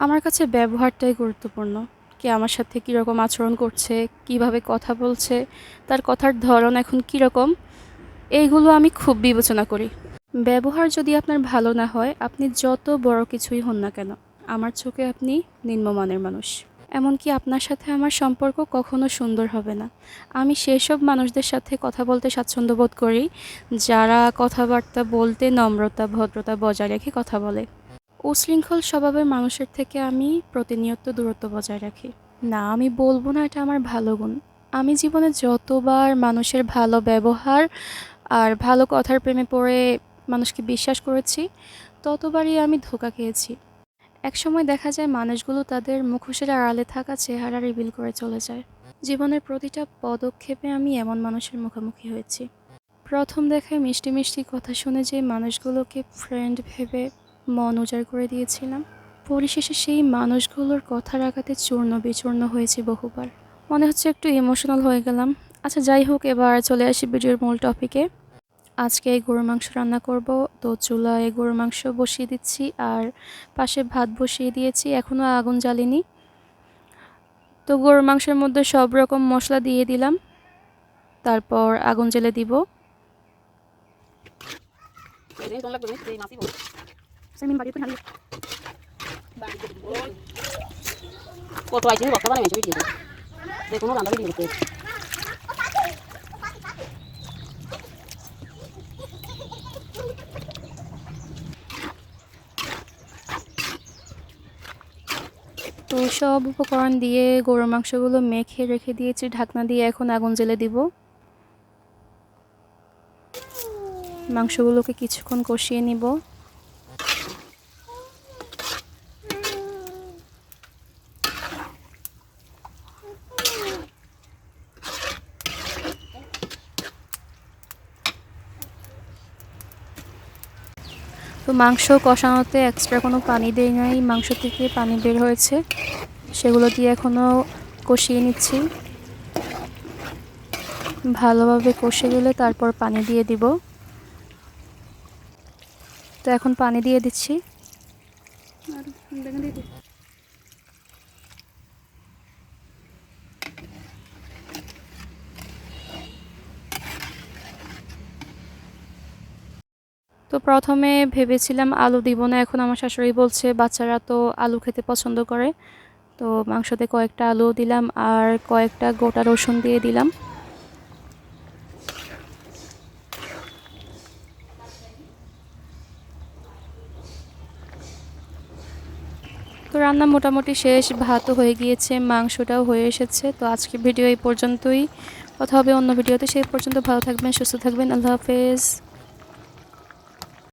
আমার কাছে ব্যবহারটাই গুরুত্বপূর্ণ। কে আমার সাথে কীরকম আচরণ করছে, কীভাবে কথা বলছে, তার কথার ধরন এখন কীরকম, এইগুলো আমি খুব বিবেচনা করি। ব্যবহার যদি আপনার ভালো না হয়, আপনি যত বড় কিছুই হন না কেন, আমার চোখে আপনি নিম্নমানের মানুষ। এমনকি আপনার সাথে আমার সম্পর্ক কখনো সুন্দর হবে না। আমি সেসব মানুষদের সাথে কথা বলতে স্বাচ্ছন্দ্য বোধ করি, যারা কথাবার্তা বলতে নম্রতা, ভদ্রতা বজায় রেখে কথা বলে। উশৃঙ্খল স্বভাবের মানুষের থেকে আমি প্রতিনিয়ত দূরত্ব বজায় রাখি। না, আমি বলব না এটা আমার ভালো গুণ। আমি জীবনে যতবার মানুষের ভালো ব্যবহার আর ভালো কথার প্রেমে পড়ে মানুষকে বিশ্বাস করেছি, ততবারই আমি ধোকা খেয়েছি। একসময় দেখা যায় মানুষগুলো তাদের মুখোশের আড়ালে থাকা চেহারা রিভিল করে চলে যায়। জীবনের প্রতিটা পদক্ষেপে আমি এমন মানুষের মুখোমুখি হয়েছি। প্রথম দেখায় মিষ্টি মিষ্টি কথা শুনে যে মানুষগুলোকে ফ্রেন্ড ভেবে মন উজাড় করে দিয়েছিলাম। পরিশেষে সেই মানুষগুলোর কথার আঘাতে চূর্ণ বিচূর্ণ হয়েছে বহুবার। মনে হচ্ছে একটু ইমোশনাল হয়ে গেলাম। আচ্ছা যাই হোক, এবার চলে আসি ভিডিওর মূল টপিকে আজকে এই গরুর মাংস রান্না করব। তো চুলায় গরুর মাংস বসিয়ে দিচ্ছি আর পাশে ভাত বসিয়ে দিয়েছি। এখনও আগুন জ্বালিনি। তো গরুর মাংসের মধ্যে সব রকম মশলা দিয়ে দিলাম। তারপর আগুন জ্বেলে দিব। সেই তো সব উপকরণ দিয়ে গরুর মাংসগুলো মেখে রেখে দিয়েছি ঢাকনা দিয়ে এখন আগুন জেলে দিব। মাংসগুলোকে কিছুক্ষণ কষিয়ে নিব। তো মাংস কষানোতে এক্সট্রা কোনো পানি দেই নাই। মাংস থেকে পানি বের হয়েছে। সেগুলো দিয়ে এখনও কষিয়ে নিচ্ছি। ভালোভাবে কষে গেলে তারপর পানি দিয়ে দিব। তো এখন পানি দিয়ে দিচ্ছি। তো প্রথমে ভেবেছিলাম আলু দিব না। এখন আমার শাশুড়ি বলছে, বাচ্চারা তো আলু খেতে পছন্দ করে। তো মাংসতে কয়েকটা আলু দিলাম আর কয়েকটা গোটা রসুন দিয়ে দিলাম। তো রান্না মোটামুটি শেষ, ভাতও হয়ে গিয়েছে, মাংসটাও হয়ে এসেছে। তো আজকে ভিডিও এই পর্যন্তই। কথা হবে অন্য ভিডিওতে। সেই পর্যন্ত ভালো থাকবেন, সুস্থ থাকবেন। আল্লাহ হাফেজ।